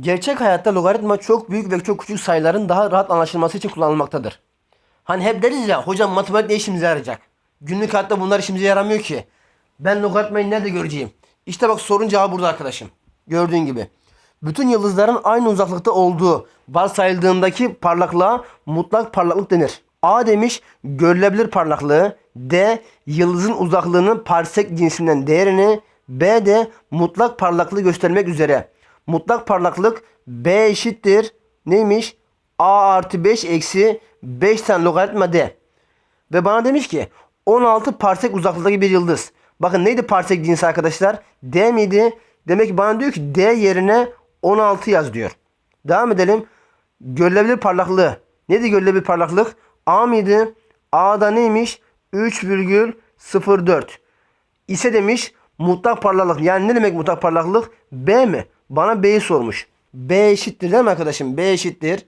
Gerçek hayatta logaritma çok büyük ve çok küçük sayıların daha rahat anlaşılması için kullanılmaktadır. Hani hep deriz ya hocam matematik ne işimize yarayacak? Günlük hayatta bunlar işimize yaramıyor ki. Ben logaritmayı nerede göreceğim? İşte bak sorun cevabı burada arkadaşım. Gördüğün gibi. Bütün yıldızların aynı uzaklıkta olduğu varsayıldığındaki parlaklığa mutlak parlaklık denir. A demiş görülebilir parlaklığı. D yıldızın uzaklığının parsek cinsinden değerini. B de mutlak parlaklığı göstermek üzere. Mutlak parlaklık B eşittir. Neymiş? A artı 5 eksi 5 tane logaritma D. Ve bana demiş ki 16 parsek uzaklıktaki bir yıldız. Bakın neydi parsek cinsi arkadaşlar? D miydi? Demek ki bana diyor ki D yerine 16 yaz diyor. Devam edelim. Görülebilir parlaklığı. Neydi görülebilir parlaklık? A mıydı? A'da neymiş? 3,04 ise demiş mutlak parlaklık. Yani ne demek mutlak parlaklık? B mi? Bana B'yi sormuş. B eşittir değil mi arkadaşım? B eşittir.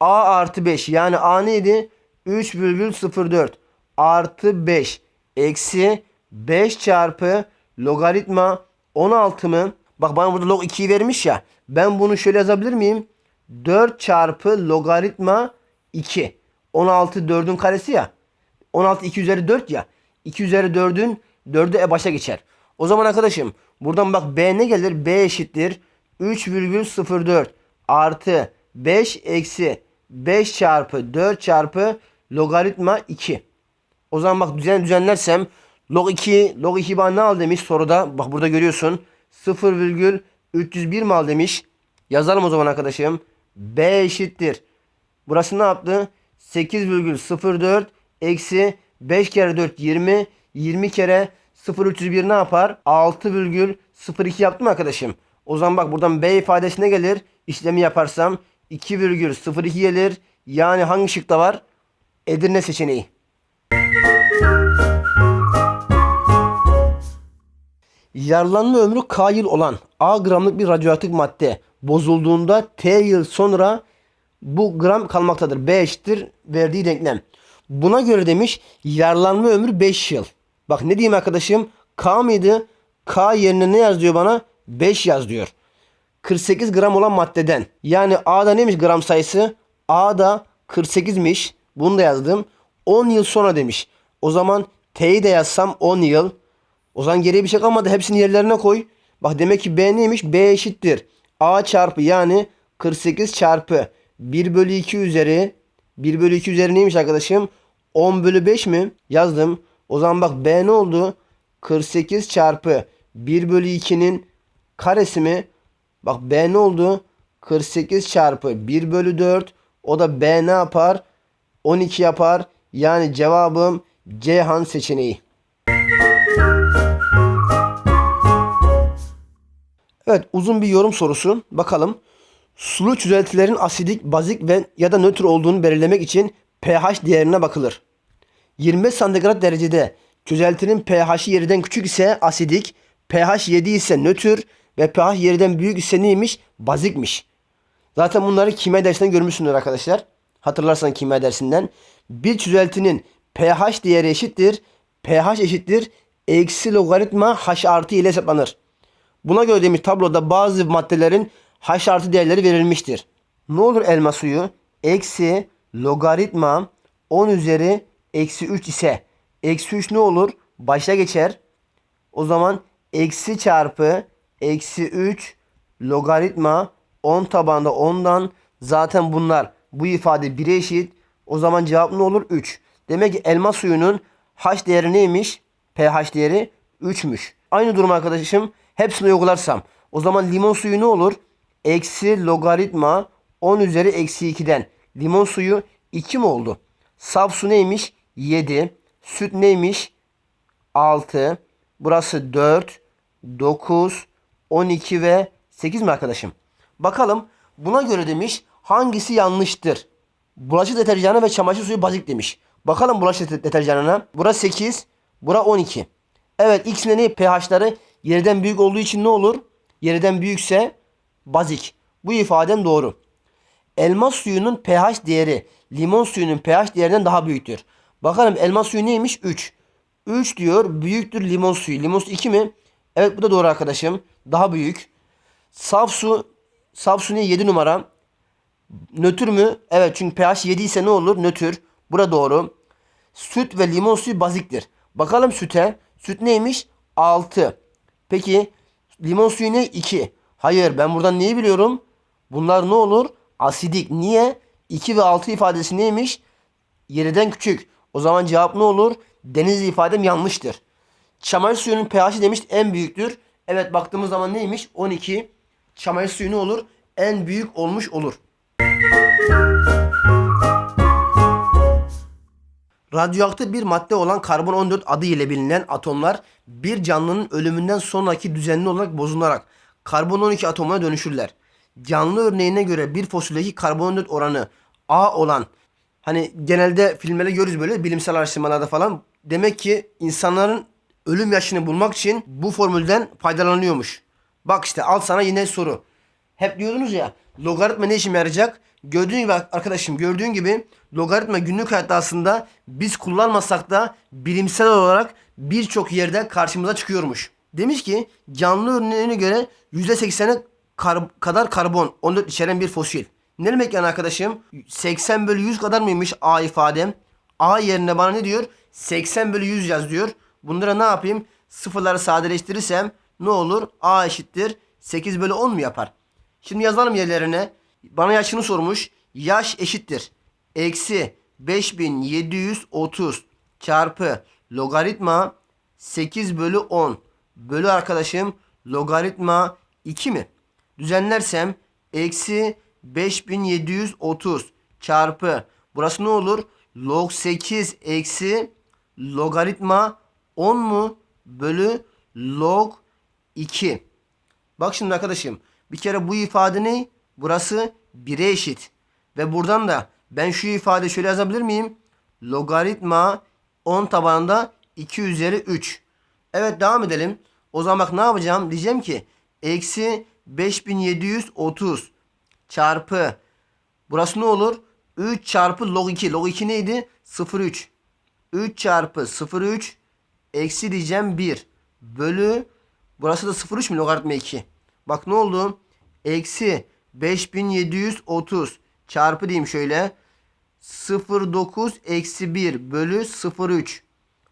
A artı 5 yani A neydi? 3,04 artı 5 eksi 5 çarpı logaritma 16 mı? Bak bana burada log 2'yi vermiş ya. Ben bunu şöyle yazabilir miyim? 4 çarpı logaritma 2. 16 4'ün karesi ya. 16 2 üzeri 4 ya. 2 üzeri 4'ün 4'ü e başa geçer. O zaman arkadaşım buradan bak B ne gelir? B eşittir 3,04 artı 5 eksi 5 çarpı 4 çarpı logaritma 2. O zaman bak düzen düzenlersem log 2 log 2 bana ne al demiş soruda. Bak burada görüyorsun 0,301 mi al demiş. Yazalım o zaman arkadaşım. B eşittir. Burası ne yaptı? 8,04 eksi 5 kere 4 20. 20 kere 0,301 ne yapar? 6,02 yaptım arkadaşım. O zaman bak buradan B ifadesine gelir. İşlemi yaparsam 2,02 gelir. Yani hangi şıkta var? Edirne seçeneği. Yararlanma ömrü K yıl olan A gramlık bir radyoaktif madde bozulduğunda T yıl sonra bu gram kalmaktadır. B eşittir verdiği denklem. Buna göre demiş yararlanma ömrü 5 yıl. Bak ne diyeyim arkadaşım? K mıydı? K yerine ne yaz diyor bana? 5 yaz diyor. 48 gram olan maddeden. Yani A'da neymiş gram sayısı? A'da 48'miş. Bunu da yazdım. 10 yıl sonra demiş. O zaman T'yi de yazsam 10 yıl. O zaman geriye bir şey kalmadı. Hepsini yerlerine koy. Bak demek ki B neymiş? B eşittir. A çarpı yani 48 çarpı 1 bölü 2 üzeri 1 bölü 2 üzeri neymiş arkadaşım? 10 bölü 5 mi? Yazdım. O zaman bak B ne oldu? 48 çarpı 1 bölü 2'nin karesi mi? Bak B ne oldu? 48 çarpı 1 bölü 4. O da B ne yapar? 12 yapar. Yani cevabım Ceyhan seçeneği. Evet uzun bir yorum sorusu. Bakalım. Sulu çözeltilerin asidik, bazik ve ya da nötr olduğunu belirlemek için pH değerine bakılır. 25 santigrat derecede çözeltinin pH'i 7'den küçük ise asidik, pH 7 ise nötr ve pH 7'den büyük ise neymiş? Bazikmiş. Zaten bunları kimya dersinden görmüşsünüz arkadaşlar. Hatırlarsan kimya dersinden. Bir çözeltinin pH değeri eşittir. pH eşittir. Eksi logaritma H artı ile hesaplanır. Buna göre demiş tabloda bazı maddelerin H artı değerleri verilmiştir. Ne olur elma suyu? Eksi logaritma 10 üzeri eksi 3 ise eksi 3 ne olur? Başa geçer. O zaman eksi çarpı eksi 3 logaritma 10 tabanda 10'dan zaten bunlar bu ifade 1'e eşit. O zaman cevap ne olur? 3. Demek ki elma suyunun H değeri neymiş? pH değeri 3'müş. Aynı durum arkadaşım hepsini uygularsam o zaman limon suyu ne olur? Eksi logaritma 10 üzeri eksi 2'den. Limon suyu 2 mi oldu? Saf su neymiş? 7. Süt neymiş? 6. Burası 4, 9, 12 ve 8 mi arkadaşım? Bakalım buna göre demiş hangisi yanlıştır? Bulaşık deterjanı ve çamaşır suyu bazik demiş. Bakalım bulaşık deterjanına. Burası 8, bura 12. Evet ikisinin ne pH'ları yerden büyük olduğu için ne olur? Yerden büyükse bazik. Bu ifadem doğru. Elma suyunun pH değeri limon suyunun pH değerinden daha büyüktür. Bakalım elma suyu neymiş? 3. 3 diyor büyüktür limon suyu. Limon suyu 2 mi? Evet bu da doğru arkadaşım. Daha büyük. Saf su Safsuni 7 numara. Nötr mü? Evet çünkü pH 7 ise ne olur? Nötr. Bura doğru. Süt ve limon suyu baziktir. Bakalım süte. Süt neymiş? 6. Peki limon suyu ne? 2. Hayır ben buradan neyi biliyorum? Bunlar ne olur? Asidik. Niye? 2 ve 6 ifadesi neymiş? 7'den küçük. O zaman cevap ne olur? Deniz ifadem yanlıştır. Çamaşır suyunun pH'i demiş en büyüktür. Evet baktığımız zaman neymiş? 12. Çamaşır suyu ne olur? En büyük olmuş olur. Radyoaktif bir madde olan karbon 14 adı ile bilinen atomlar bir canlının ölümünden sonraki düzenli olarak bozularak karbon 12 atomuna dönüşürler. Canlı örneğine göre bir fosildeki karbon 14 oranı A olan hani genelde filmlerde görürüz böyle bilimsel araştırmalarda falan demek ki insanların ölüm yaşını bulmak için bu formülden faydalanıyormuş. Bak işte al sana yine soru. Hep diyordunuz ya logaritma ne işime yarayacak? Gördüğün gibi arkadaşım gördüğün gibi logaritma günlük hayatta aslında biz kullanmasak da bilimsel olarak birçok yerde karşımıza çıkıyormuş. Demiş ki canlı örneğine göre %80'e kar- kadar karbon 14 içeren bir fosil. Ne demek yani arkadaşım? 80 bölü 100 kadar mıymış A ifadem? A yerine bana ne diyor? 80 bölü 100 yaz diyor. Bunlara ne yapayım? Sıfırları sadeleştirirsem ne olur? A eşittir 8 bölü 10 mu yapar? Şimdi yazalım yerlerine. Bana yaşını sormuş. Yaş eşittir. Eksi 5730 çarpı logaritma 8 bölü 10 bölü arkadaşım logaritma 2 mi? Düzenlersem eksi 5730 çarpı burası ne olur? Log 8 eksi logaritma 10 mu? Bölü log 2. Bak şimdi arkadaşım bir kere bu ifade ne? Burası 1'e eşit. Ve buradan da ben şu ifade şöyle yazabilir miyim? Logaritma 10 tabanında 2 üzeri 3. Evet devam edelim. O zaman bak ne yapacağım? Diyeceğim ki eksi 5730 çarpı burası ne olur? 3 çarpı log 2. Log 2 neydi? 0,3. 3 çarpı 0,3 eksi diyeceğim 1 bölü burası da 0,3 mü logaritma 2. Bak ne oldu? Eksi 5730 çarpı diyeyim şöyle 0,9 eksi 1 bölü 0,3.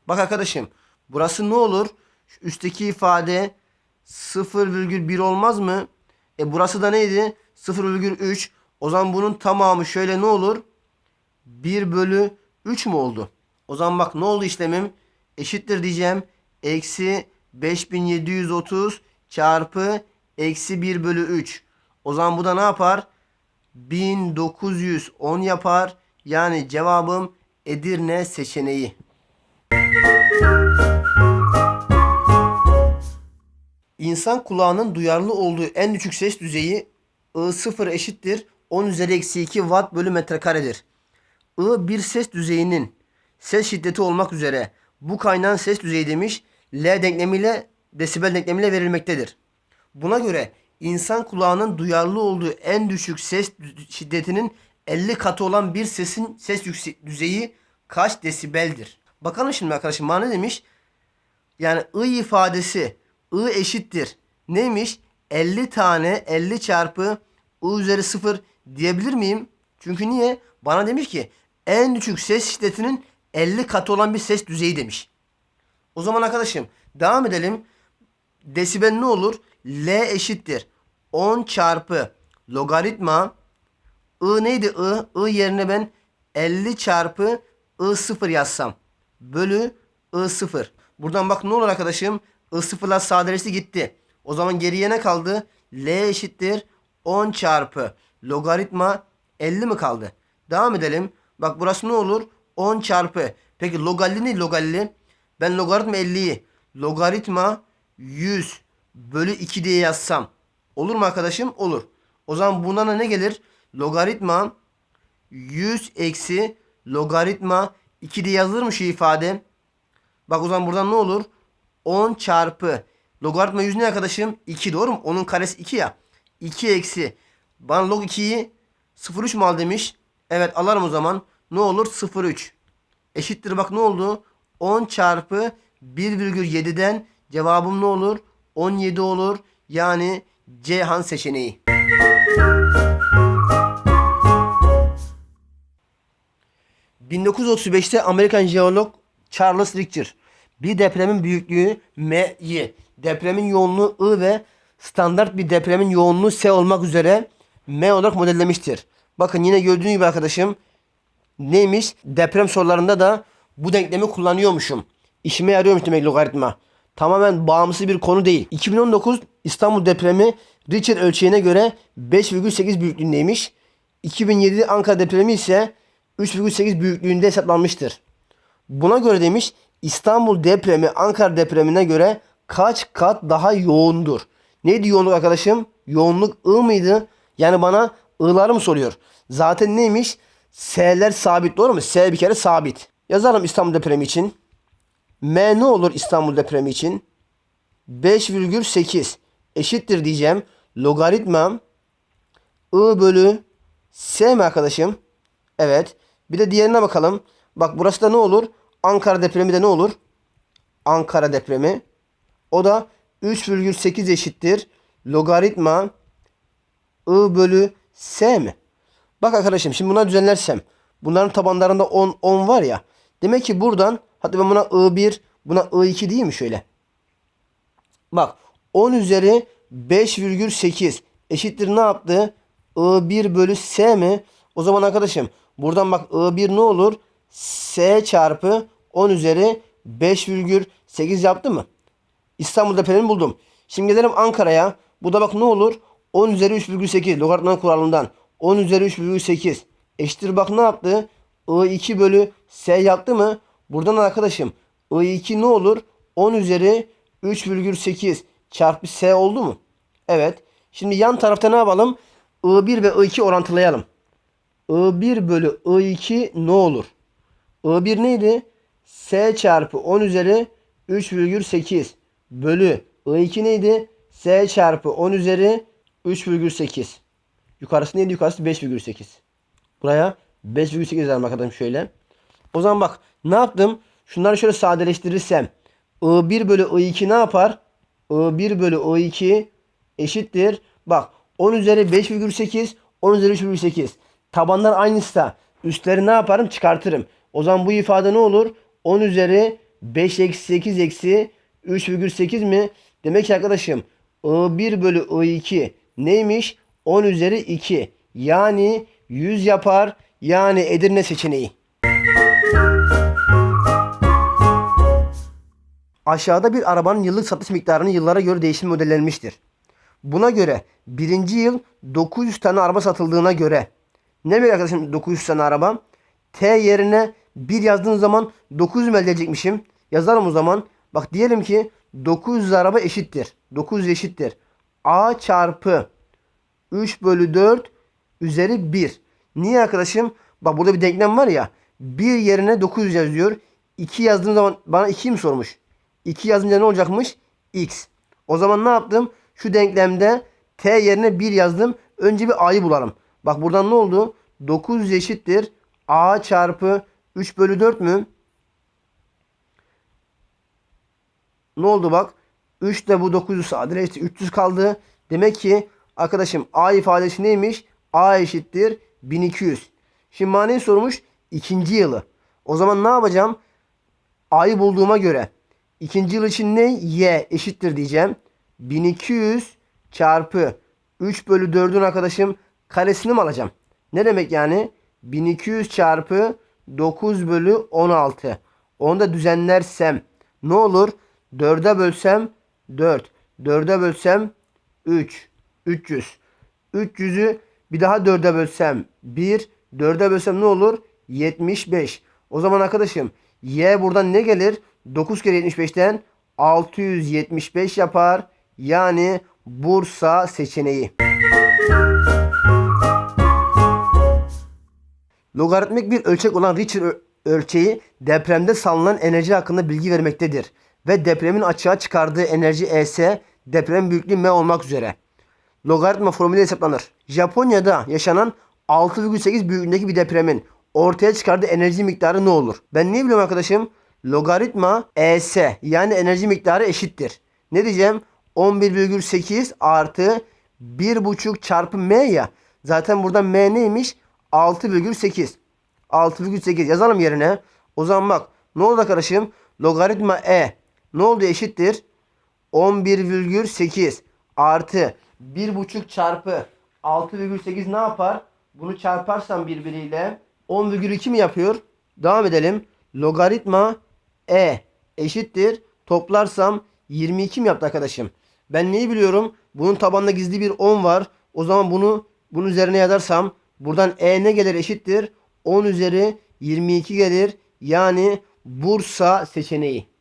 Bak arkadaşım burası ne olur? Şu üstteki ifade 0,1 olmaz mı? E burası da neydi? 0,3. O zaman bunun tamamı şöyle ne olur? 1 bölü 3 mü oldu? O zaman bak ne oldu işlemim? Eşittir diyeceğim. Eksi 5730 çarpı eksi 1 bölü 3. O zaman bu da ne yapar? 1910 yapar. Yani cevabım Edirne seçeneği. İnsan kulağının duyarlı olduğu en düşük ses düzeyi I0 eşittir 10 üzeri eksi 2 watt bölü metrekaredir. I bir ses düzeyinin ses şiddeti olmak üzere bu kaynağın ses düzeyi demiş L denklemiyle desibel denklemiyle verilmektedir. Buna göre insan kulağının duyarlı olduğu en düşük ses şiddetinin 50 katı olan bir sesin ses düzeyi kaç desibeldir? Bakalım şimdi arkadaşım bana ne demiş? Yani I ifadesi I eşittir. Neymiş? 50 tane 50 çarpı I üzeri 0 diyebilir miyim? Çünkü niye? Bana demiş ki en düşük ses şiddetinin 50 katı olan bir ses düzeyi demiş. O zaman arkadaşım devam edelim. Desibel ne olur? L eşittir. 10 çarpı logaritma I neydi I? I yerine ben 50 çarpı I0 yazsam. Bölü I0. Buradan bak ne olur arkadaşım? I0'lar sadeleşti gitti. O zaman geriye ne kaldı? L eşittir 10 çarpı logaritma 50 mi kaldı? Devam edelim. Bak burası ne olur? 10 çarpı. Peki logalli ne logalli? Ben logaritma 50'yi logaritma 100 bölü 2 diye yazsam. Olur mu arkadaşım? Olur. O zaman bundan da ne gelir? Logaritma 100 eksi logaritma 2 diye yazılır mı şu ifade? Bak o zaman buradan ne olur? 10 çarpı logaritma 100 ne arkadaşım? 2 doğru mu? Onun karesi 2 ya. 2 eksi. Bana log 2'yi 0,3 mu al demiş. Evet alarım o zaman. Ne olur? 0,3. Eşittir bak ne oldu? 10 çarpı 1,7'den cevabım ne olur? 17 olur. Yani Ceyhan seçeneği. ...1935'te Amerikan jeolog Charles Richter... ...bir depremin büyüklüğü M'yi... ...depremin yoğunluğu I ve... ...standart bir depremin yoğunluğu S olmak üzere... M olarak modellemiştir. Bakın yine gördüğünüz gibi arkadaşım... ...neymiş? Deprem sorularında da... ...bu denklemi kullanıyormuşum. İşime yarıyormuş demek logaritma. Tamamen bağımsız bir konu değil. 2019 İstanbul depremi Richter ölçeğine göre 5,8 büyüklüğündeymiş. 2007 Ankara depremi ise 3,8 büyüklüğünde hesaplanmıştır. Buna göre demiş İstanbul depremi Ankara depremine göre kaç kat daha yoğundur? Neydi yoğunluk arkadaşım? Yoğunluk I mıydı? Yani bana I'ları mı soruyor? Zaten neymiş? S'ler sabit doğru mu? S bir kere sabit. Yazalım İstanbul depremi için. M ne olur İstanbul depremi için? 5,8 eşittir diyeceğim. Logaritmam I bölü S mi arkadaşım? Evet. Bir de diğerine bakalım. Bak burası da ne olur? Ankara depremi de ne olur? Ankara depremi. O da 3,8 eşittir. Logaritma I bölü S mi? Bak arkadaşım şimdi buna düzenlersem. Bunların tabanlarında 10, 10 var ya. Demek ki buradan hatta ben buna I1 buna I2 değil mi şöyle? Bak 10 üzeri 5,8 eşittir ne yaptı? I1 bölü S mi? O zaman arkadaşım buradan bak I1 ne olur? S çarpı 10 üzeri 5,8 yaptı mı? İstanbul depremini buldum. Şimdi gelelim Ankara'ya. Bu da bak ne olur? 10 üzeri 3,8 logaritma kuralından. 10 üzeri 3,8 eşittir bak ne yaptı? I2 bölü S yaptı mı? Buradan arkadaşım I2 ne olur? 10 üzeri 3,8 çarpı S oldu mu? Evet. Şimdi yan tarafta ne yapalım? I1 ve I2 orantılayalım. I1 bölü I2 ne olur? I1 neydi? S çarpı 10 üzeri 3,8 bölü I2 neydi? S çarpı 10 üzeri 3,8. Yukarısı neydi? Yukarısı 5,8. Buraya 5,8 yazalım arkadaşım şöyle. O zaman bak ne yaptım? Şunları şöyle sadeleştirirsem I1 bölü I2 ne yapar? I1 bölü I2 eşittir. Bak 10 üzeri 5,8 10 üzeri 3,8. Tabanlar aynıysa üstleri ne yaparım? Çıkartırım. O zaman bu ifade ne olur? 10 üzeri 5 eksi 8 eksi 3,8 mi? Demek ki arkadaşım I1 bölü I2 neymiş? 10 üzeri 2. Yani 100 yapar. Yani Edirne seçeneği. Aşağıda bir arabanın yıllık satış miktarının yıllara göre değişim modellenmiştir. Buna göre birinci yıl 900 tane araba satıldığına göre ne demek arkadaşım 900 tane araba? T yerine 1 yazdığım zaman 900 mü elde edecekmişim? Yazarım o zaman. Bak diyelim ki 900 araba eşittir. 900 eşittir. A çarpı 3 bölü 4 üzeri 1. Niye arkadaşım? Bak burada bir denklem var ya. 1 yerine 900 yazıyor. 2 yazdığım zaman bana 2 mi sormuş? 2 yazınca ne olacakmış? X. O zaman ne yaptım? Şu denklemde T yerine 1 yazdım. Önce bir A'yı bulalım. Bak buradan ne oldu? 900 eşittir. A çarpı 3 bölü 4 mü? Ne oldu bak? 3 de bu 900 sadeleşti. 300 kaldı. Demek ki arkadaşım A ifadesi neymiş? A eşittir 1200. Şimdi maneyi sormuş. ikinci yılı. O zaman ne yapacağım? A'yı bulduğuma göre. ikinci yıl için ne? Y eşittir diyeceğim. 1200 çarpı 3 bölü 4'ün arkadaşım karesini mi alacağım? Ne demek yani? 1200 çarpı 9 bölü 16. Onu da düzenlersem ne olur? 4'e bölsem 4. 4'e bölsem 3. 300. 300'ü bir daha 4'e bölsem 1. 4'e bölsem ne olur? 75. O zaman arkadaşım y buradan ne gelir? 9 kere 75'ten 675 yapar. Yani Bursa seçeneği. Logaritmik bir ölçek olan Richter ölçeği depremde salınan enerji hakkında bilgi vermektedir. Ve depremin açığa çıkardığı enerji ES, deprem büyüklüğü M olmak üzere. Logaritma formülü hesaplanır. Japonya'da yaşanan 6,8 büyüklüğündeki bir depremin ortaya çıkardığı enerji miktarı ne olur? Ben ne biliyorum arkadaşım? Logaritma ES yani enerji miktarı eşittir. Ne diyeceğim? 11,8 artı 1,5 çarpı m ya. Zaten burada m neymiş? 6,8. 6,8 yazalım yerine. O zaman bak ne oldu arkadaşım? Logaritma e ne oldu eşittir? 11,8 artı 1,5 çarpı 6,8 ne yapar? Bunu çarparsam birbiriyle 10,2 mi yapıyor? Devam edelim. Logaritma e eşittir. Toplarsam 22 mi yaptı arkadaşım? Ben neyi biliyorum? Bunun tabanında gizli bir 10 var. O zaman bunu bunun üzerine yazarsam buradan e ne gelir eşittir? 10 üzeri 22 gelir. Yani Bursa seçeneği.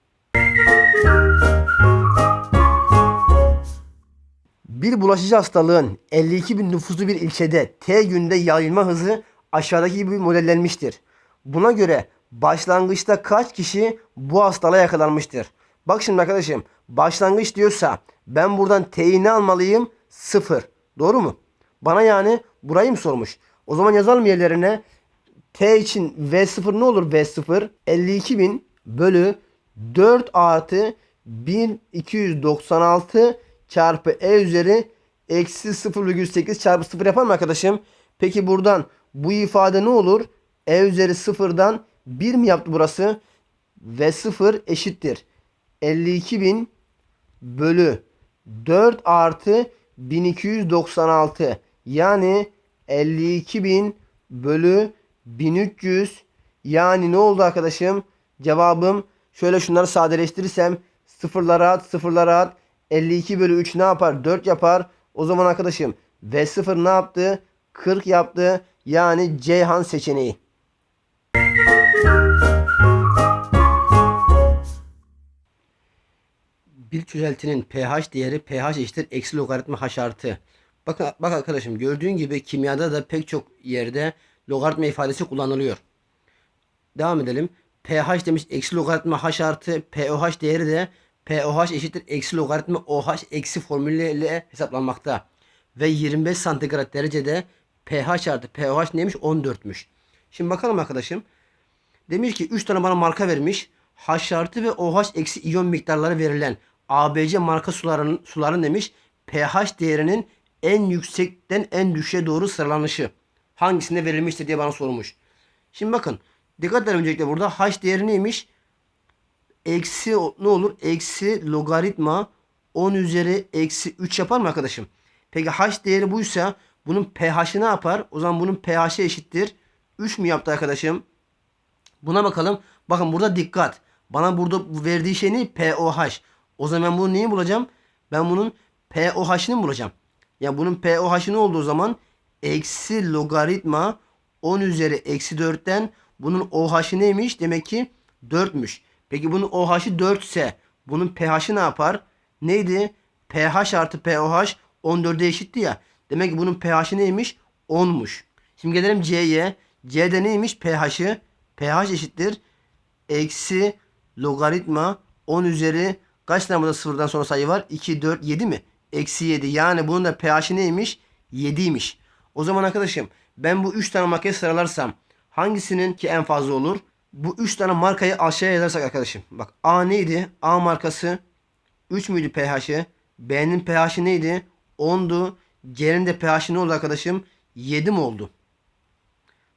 Bir bulaşıcı hastalığın 52 bin nüfuslu bir ilçede T günde yayılma hızı aşağıdaki gibi modellenmiştir. Buna göre başlangıçta kaç kişi bu hastalığa yakalanmıştır? Bak şimdi arkadaşım başlangıç diyorsa ben buradan T'yi ne almalıyım? 0. Doğru mu? Bana yani burayı mı sormuş? O zaman yazalım yerlerine. T için V0 ne olur V0? 52 bin bölü 4 artı 1296 çarpı E üzeri eksi 0,8 çarpı 0 yapar mı arkadaşım? Peki buradan bu ifade ne olur? E üzeri 0'dan 1 mi yaptı burası? Ve 0 eşittir. 52.000 bölü 4 artı 1296 yani 52.000 bölü 1300 yani ne oldu arkadaşım? Cevabım şöyle şunları sadeleştirirsem sıfırlara at sıfırlara at 52 bölü 3 ne yapar? 4 yapar. O zaman arkadaşım V0 ne yaptı? 40 yaptı. Yani Ceyhan seçeneği. Bir çözeltinin pH değeri pH eşittir eksi logaritma h artı. Bak, bak arkadaşım gördüğün gibi kimyada da pek çok yerde logaritma ifadesi kullanılıyor. Devam edelim. pH demiş eksi logaritma h artı pOH değeri de pOH eşittir eksi logaritma OH eksi formülüyle hesaplanmakta. Ve 25 santigrat derecede pH artı pOH neymiş? 14'müş. Şimdi bakalım arkadaşım. Demiş ki 3 tane bana marka vermiş. H artı ve OH eksi iyon miktarları verilen ABC marka suların, suların demiş pH değerinin en yüksekten en düşüğe doğru sıralanışı hangisinde verilmiştir diye bana sormuş. Şimdi bakın dikkat edin öncelikle burada H değeri neymiş? Eksi ne olur? Eksi logaritma 10 üzeri eksi 3 yapar mı arkadaşım? Peki H değeri buysa bunun pH'i ne yapar? O zaman bunun pH'i eşittir. 3 mü yaptı arkadaşım? Buna bakalım. Bakın burada dikkat. Bana burada verdiği şey ne? pOH. O zaman ben bunu neyi bulacağım? Ben bunun pOH'ını bulacağım? Yani bunun pOH'ı ne olduğu zaman eksi logaritma 10 üzeri eksi 4'ten bunun OH'ı neymiş? Demek ki 4'müş. Peki bunun OH'ı 4 ise bunun pH'i ne yapar? Neydi? pH artı pOH 14'e eşitti ya. Demek ki bunun pH'i neymiş? 10'muş. Şimdi gelelim C'ye. C'de neymiş? pH'i. pH eşittir. Eksi logaritma 10 üzeri kaç tane burada sıfırdan sonra sayı var? 2, 4, 7 mi? Eksi 7. Yani bunun da pH'i neymiş? 7'ymiş. O zaman arkadaşım ben bu 3 tane markayı sıralarsam hangisinin ki en fazla olur? Bu 3 tane markayı aşağıya yazarsak arkadaşım. Bak A neydi? A markası 3 müydü pH'i? B'nin pH'i neydi? 10'du. C'nin de pH'i ne oldu arkadaşım? 7 mi oldu?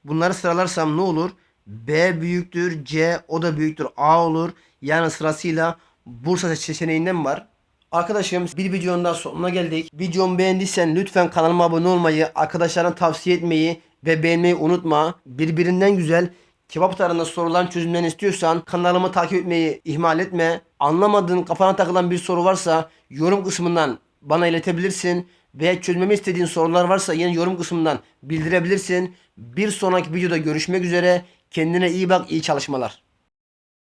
Bunları sıralarsam ne olur? B büyüktür, C o da büyüktür, A olur. Yani sırasıyla Bursa seçeneğinden var. Arkadaşım bir videonun daha sonuna geldik. Videomu beğendiysen lütfen kanalıma abone olmayı, arkadaşlarına tavsiye etmeyi ve beğenmeyi unutma. Birbirinden güzel kebap tarhana sorulan çözümlerini istiyorsan kanalımı takip etmeyi ihmal etme. Anlamadığın kafana takılan bir soru varsa yorum kısmından bana iletebilirsin. Ve çözmemi istediğin sorular varsa yine yorum kısmından bildirebilirsin. Bir sonraki videoda görüşmek üzere. Kendine iyi bak, iyi çalışmalar.